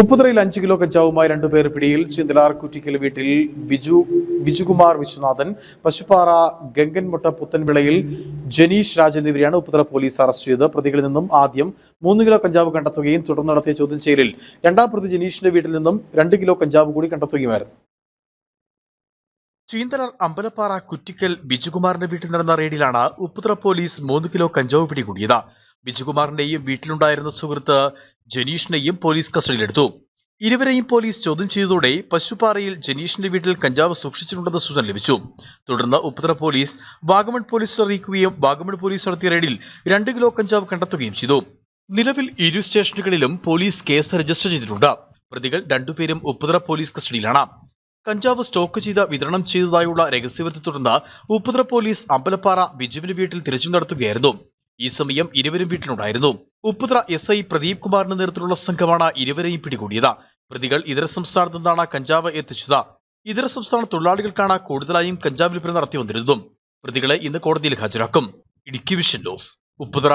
ഉപ്പുതറയിൽ അഞ്ച് കിലോ കഞ്ചാവുമായി രണ്ടുപേർ പിടിയിൽ ചിന്തലാർ കുറ്റിക്കൽ വീട്ടിൽ ബിജു ബിജുകുമാർ വിശ്വനാഥൻ പശുപ്പാറ ഗംഗൻമുട്ട പുത്തൻവിളയിൽ ജനീഷ് രാജ് എന്നിവരെയാണ് ഉപ്പുതറ പോലീസ് അറസ്റ്റ് ചെയ്തത്. പ്രതികളിൽ നിന്നും ആദ്യം മൂന്ന് കിലോ കഞ്ചാവ് കണ്ടെത്തുകയും തുടർന്ന് നടത്തിയ ചോദ്യം ചെയ്യലിൽ രണ്ടാം പ്രതി ജനീഷിന്റെ വീട്ടിൽ നിന്നും രണ്ട് കിലോ കഞ്ചാവ് കൂടി കണ്ടെത്തുകയുമായിരുന്നു. ചീന്തലാർ അമ്പലപ്പാറ കുറ്റിക്കൽ ബിജുകുമാറിന്റെ വീട്ടിൽ നടന്ന റെയ്ഡിലാണ് ഉപ്പുതറ പോലീസ് മൂന്ന് കിലോ കഞ്ചാവ് പിടികൂടിയത്. ബിജുകുമാറിന്റെയും വീട്ടിലുണ്ടായിരുന്ന സുഹൃത്ത് ജനീഷിനെയും പോലീസ് കസ്റ്റഡിയിലെടുത്തു. ഇരുവരെയും പോലീസ് ചോദ്യം ചെയ്തതോടെ പശുപാറയിൽ ജനീഷിന്റെ വീട്ടിൽ കഞ്ചാവ് സൂക്ഷിച്ചിട്ടുണ്ടെന്ന സൂചന ലഭിച്ചു. തുടർന്ന് ഉപ്പുതറ പോലീസ് വാഗമൺ പോലീസ് അറിയിക്കുകയും വാഗമൺ പോലീസ് നടത്തിയ റെയ്ഡിൽ രണ്ട് കിലോ കഞ്ചാവ് കണ്ടെത്തുകയും ചെയ്തു. നിലവിൽ ഇരു സ്റ്റേഷനുകളിലും പോലീസ് കേസ് രജിസ്റ്റർ ചെയ്തിട്ടുണ്ട്. പ്രതികൾ രണ്ടുപേരും ഉപ്പുതറ പോലീസ് കസ്റ്റഡിയിലാണ്. കഞ്ചാവ് സ്റ്റോക്ക് ചെയ്ത് വിതരണം ചെയ്തതായുള്ള രഹസ്യവത്തെ തുടർന്ന് ഉപ്പുതറ പോലീസ് അമ്പലപ്പാറ ബിജുവിന്റെ വീട്ടിൽ തിരച്ചിൽ നടത്തുകയായിരുന്നു. ഈ സമയം ഇരുവരും വീട്ടിലുണ്ടായിരുന്നു. ഉപ്പുത്ര എസ് ഐ പ്രദീപ് കുമാറിന്റെ നേതൃത്വത്തിലുള്ള സംഘമാണ് ഇരുവരെയും പിടികൂടിയത്. പ്രതികൾ ഇതര സംസ്ഥാനത്തു നിന്നാണ് കഞ്ചാവ് എത്തിച്ചത്. ഇതര സംസ്ഥാന തൊഴിലാളികൾക്കാണ് കൂടുതലായും കഞ്ചാവ് വിൽപ്പന നടത്തി വന്നിരുന്നതും പ്രതികളെ ഇന്ന് കോടതിയിൽ ഹാജരാക്കും. Idukki vision news. ഉപ്പുതറ